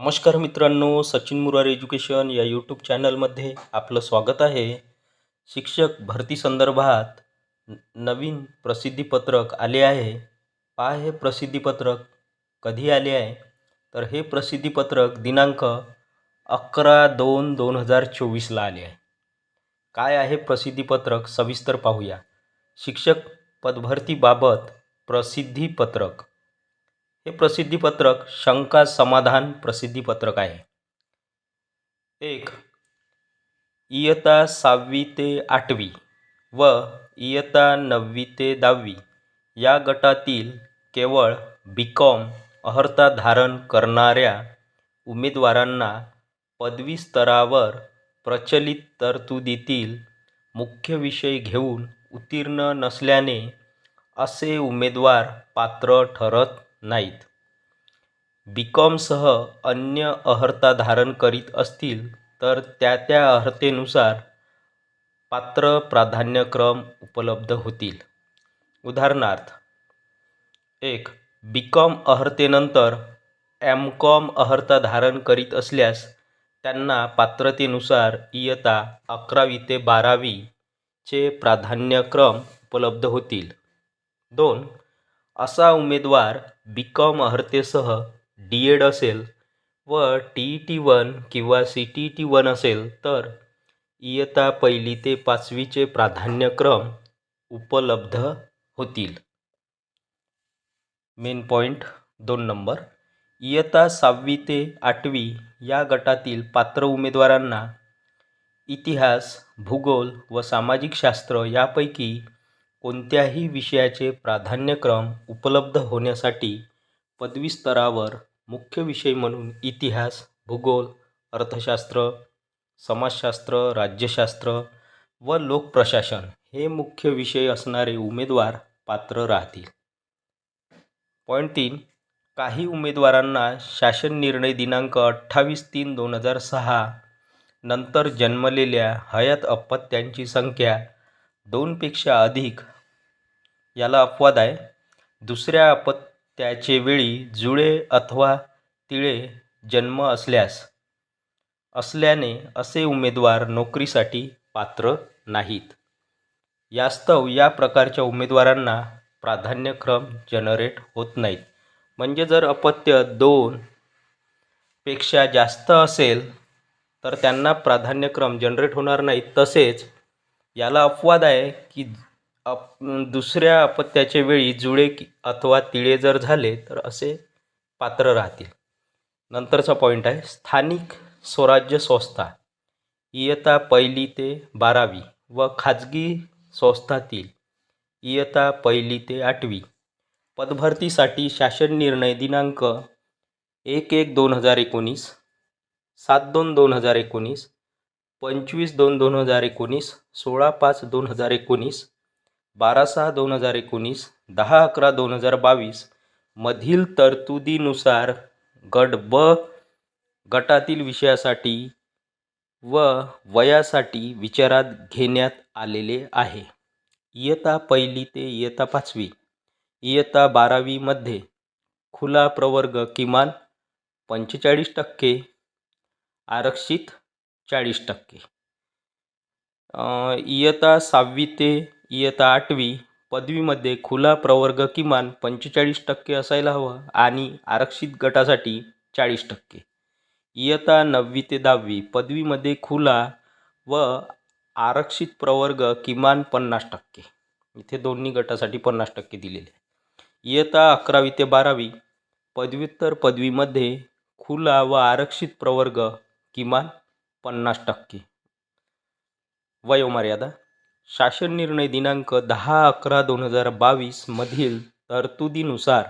नमस्कार मित्रांनो सचिन मुरार एज्युकेशन या यूट्यूब चॅनलमध्ये आपलं स्वागत आहे. शिक्षक भरती संदर्भात नवीन प्रसिद्धीपत्रक आले आहे. पहा हे प्रसिद्धीपत्रक कधी आले आहे? तर हे प्रसिद्धीपत्रक दिनांक अकरा दोन दोन हजार चोवीसला आले आहे. काय आहे प्रसिद्धीपत्रक? सविस्तर पाहूया. शिक्षक पदभरतीबाबत प्रसिद्धीपत्रक. हे प्रसिद्धीपत्रक शंका समाधान प्रसिद्धीपत्रक आहे. एक इयत्ता सहावी ते आठवी व इयत्ता नववी ते दहावी या गटातील केवळ बी कॉम अर्हता धारण करणाऱ्या उमेदवारांना पदवी स्तरावर प्रचलित तरतुदीतील मुख्य विषय घेऊन उत्तीर्ण नसल्याने असे उमेदवार पात्र ठरत नाहीत. बी कॉमसह अन्य अर्हता धारण करीत असतील तर त्या त्या अर्हतेनुसार पात्र प्राधान्यक्रम उपलब्ध होतील. उदाहरणार्थ एक बी कॉम अर्हतेनंतर एम कॉम अर्हता धारण करीत असल्यास त्यांना पात्रतेनुसार इयता अकरावी ते बारावीचे प्राधान्यक्रम उपलब्ध होतील. दोन असा उमेदवार बी कॉम अर्हतेसह डी एड असेल व टी ई टी वन किंवा C T E T one असेल तर इयत्ता पहिली ते पाचवीचे प्राधान्यक्रम उपलब्ध होतील. मेन पॉईंट दोन नंबर इयत्ता सहावी ते आठवी या गटातील पात्र उमेदवारांना इतिहास भूगोल व सामाजिक शास्त्र यापैकी कोणत्याही विषयाचे प्राधान्यक्रम उपलब्ध होण्यासाठी पदवी स्तरावर मुख्य विषय म्हणून इतिहास भूगोल अर्थशास्त्र समाजशास्त्र राज्यशास्त्र व लोकप्रशासन हे मुख्य विषय असणारे उमेदवार पात्र राहतील. पॉईंट तीन काही उमेदवारांना शासन निर्णय दिनांक अठ्ठावीस तीन दोन हजार सहा नंतर जन्मलेल्या हयात अपत्यांची संख्या दोनपेक्षा अधिक याला अपवाद आहे. दुसऱ्या अपत्याचे वेळी जुळे अथवा तिळे जन्म असल्यास असल्याने असे उमेदवार नोकरीसाठी पात्र नाहीत. यास्तव या प्रकारच्या उमेदवारांना प्राधान्यक्रम जनरेट होत नाहीत. म्हणजे जर अपत्य दोन पेक्षा जास्त असेल तर त्यांना प्राधान्यक्रम जनरेट होणार नाही तसेच याला अपवाद आहे की अप दुसऱ्या अपत्याच्या वेळी जुळे की अथवा तिळे जर झाले तर असे पात्र राहतील. नंतरचा पॉईंट आहे स्थानिक स्वराज्य संस्था. इयता पहिली ते बारावी व खाजगी संस्थातील इयता पहिली ते आठवी. पदभरतीसाठी शासन निर्णय दिनांक एक एक दोन हजार एकोणीस सात दोन दोन हजार एकोणीस पंचवीस दोन दोन हजार एकोणीस सोळा पाच दोन हजार एकोणीस बारा सहा दोन हजार एकोणीस दहा अकरा दोन हजार बावीस मधील तरतुदीनुसार गट ब गटातील विषयासाठी व वयासाठी विचारात घेण्यात आलेले आहे. इयत्ता पहिली ते इयत्ता पाचवी इयत्ता बारावीमध्ये खुला प्रवर्ग किमान पंचेचाळीस टक्के आरक्षित चाळीस टक्के. इयत्ता सहावी ते इयत्ता आठवी पदवीमध्ये खुला प्रवर्ग किमान पंचेचाळीस टक्के असायला हवं आणि आरक्षित गटासाठी चाळीस टक्के. इयत्ता नववी ते दहावी पदवीमध्ये खुला व आरक्षित प्रवर्ग किमान पन्नास टक्के. इथे दोन्ही गटासाठी पन्नास टक्के दिलेले. इयता इयत्ता अकरावी ते बारावी पदव्युत्तर पदवीमध्ये खुला व आरक्षित प्रवर्ग किमान पन्नास टक्के. वयोमर्यादा शासन निर्णय दिनांक दहा अकरा दोन हजार बावीसमधील तरतुदीनुसार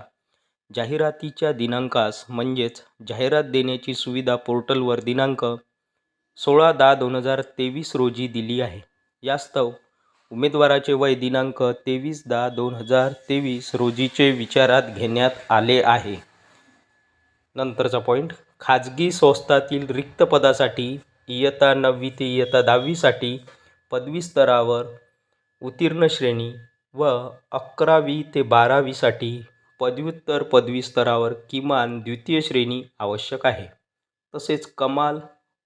जाहिरातीच्या दिनांकास म्हणजेच जाहिरात देण्याची सुविधा पोर्टलवर दिनांक सोळा दहा दोन हजार तेवीस रोजी दिली आहे. यास्तव उमेदवाराचे वय दिनांक तेवीस दहा दोन हजार तेवीस रोजीचे विचारात घेण्यात आले आहे. नंतरचा पॉईंट खाजगी संस्थातील रिक्त पदासाठी इयत्ता नववी ते इयत्ता दहावीसाठी पदवी स्तरावर उत्तीर्ण श्रेणी व अकरावी ते बारावीसाठी पदव्युत्तर पदवी स्तरावर किमान द्वितीय श्रेणी आवश्यक आहे. तसेच कमाल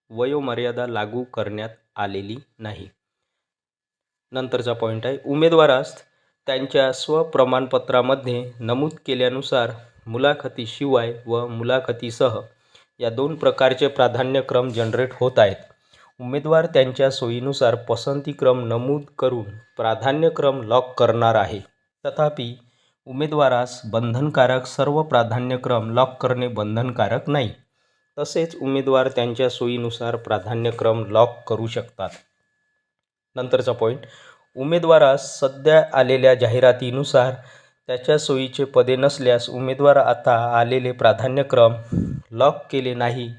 वयोमर्यादा लागू करण्यात आलेली नाही. नंतरचा पॉईंट आहे. उमेदवारास त्यांच्या स्वप्रमाणपत्रामध्ये नमूद केल्यानुसार मुलाखतीशिवाय व मुलाखतीसह या दोन प्रकारचे प्राधान्यक्रम जनरेट होत आहेत. उमेदवार त्यांच्या सोयीनुसार पसंतीक्रम नमूद करून प्राधान्यक्रम लॉक करणार आहे. तथापि उमेदवारास बंधनकारक सर्व प्राधान्यक्रम लॉक करणे बंधनकारक नाही. तसेच उमेदवार त्यांच्या सोयीनुसार प्राधान्यक्रम लॉक करू शकतात. नंतरचा पॉईंट उमेदवारास सध्या आलेल्या जाहिरातीनुसार त्याच्या सोयीचे पदे नसल्यास उमेदवार आता आलेले प्राधान्यक्रम लॉक केले नाही.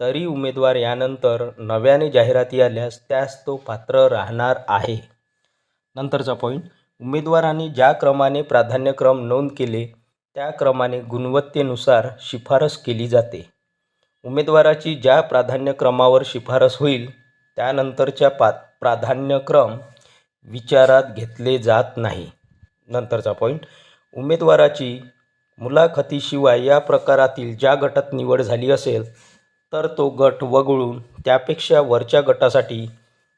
तरी उमेदवार यानंतर नव्याने जाहिराती आल्यास त्यास तो पात्र राहणार आहे. नंतरचा पॉईंट उमेदवारांनी ज्या क्रमाने प्राधान्यक्रम नोंद केले त्या क्रमाने गुणवत्तेनुसार शिफारस केली जाते. उमेदवाराची ज्या प्राधान्यक्रमावर शिफारस होईल त्यानंतरच्या पा प्राधान्यक्रम विचारात घेतले जात नाही. नंतरचा पॉईंट उमेदवाराची मुलाखतीशिवाय या प्रकारातील ज्या गटात निवड झाली असेल तर तो गट वगळून त्यापेक्षा वरच्या गटासाठी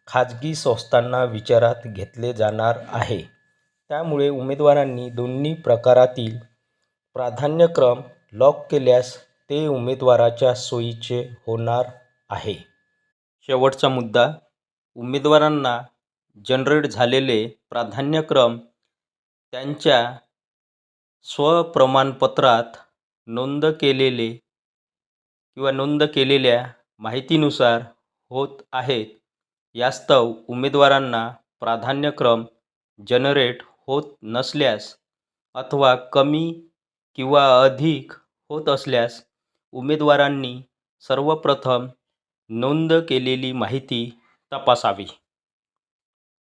खाजगी संस्थांना विचारात घेतले जाणार आहे. त्यामुळे उमेदवारांनी दोन्ही प्रकारातील प्राधान्यक्रम लॉक केल्यास ते उमेदवाराच्या सोयीचे होणार आहे. शेवटचा मुद्दा उमेदवारांना जनरेट झालेले प्राधान्यक्रम त्यांच्या स्वप्रमाणपत्रात नोंद केलेले किंवा नोंद केलेल्या माहितीनुसार होत आहेत. यास्तव उमेदवारांना प्राधान्यक्रम जनरेट होत नसल्यास अथवा कमी किंवा अधिक होत असल्यास उमेदवारांनी सर्वप्रथम नोंद केलेली माहिती तपासावी.